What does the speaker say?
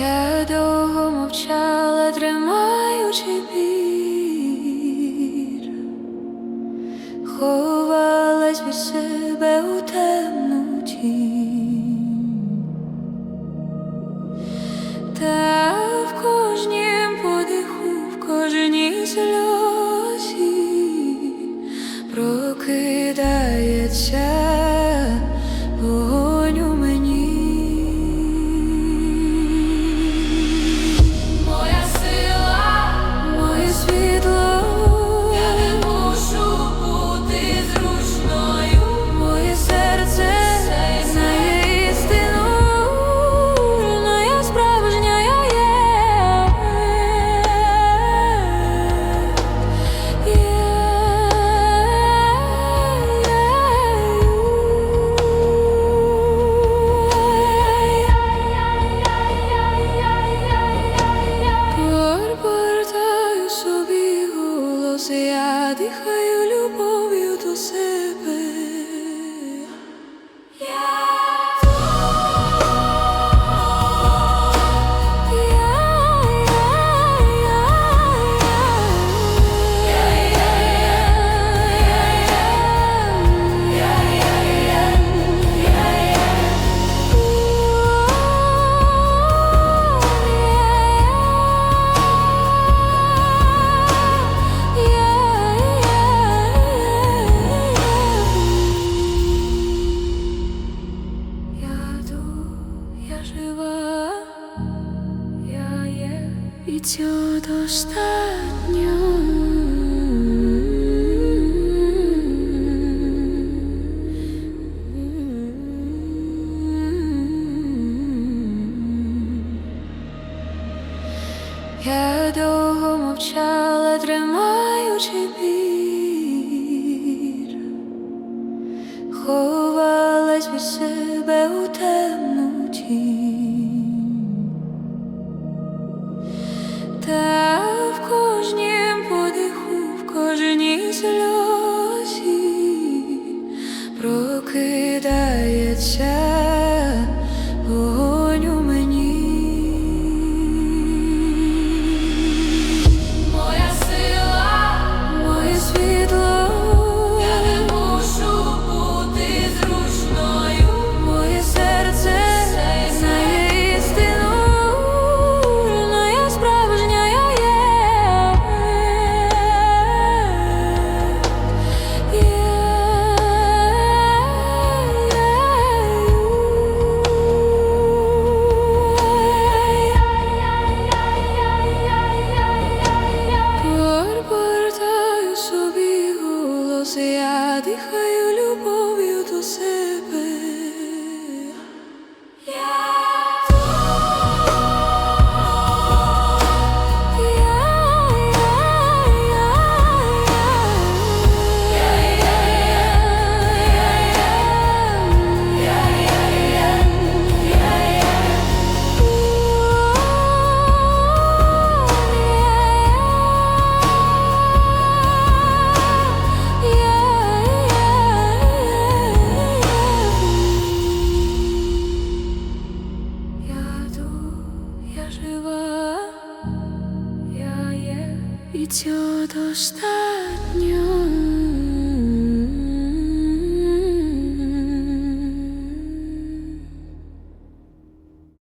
Я довго мовчала, тримаючи біль, ховалась від себе у темну тінь. Та в кожнім подиху, в кожній сльозі прокидається я дихаю і цього достатньо. Я довго мовчала, тримаючи біль ховалась від себе у темну Та в кожнім подиху, в кожній сльозі прокидається жива, я є, і цього достатньо.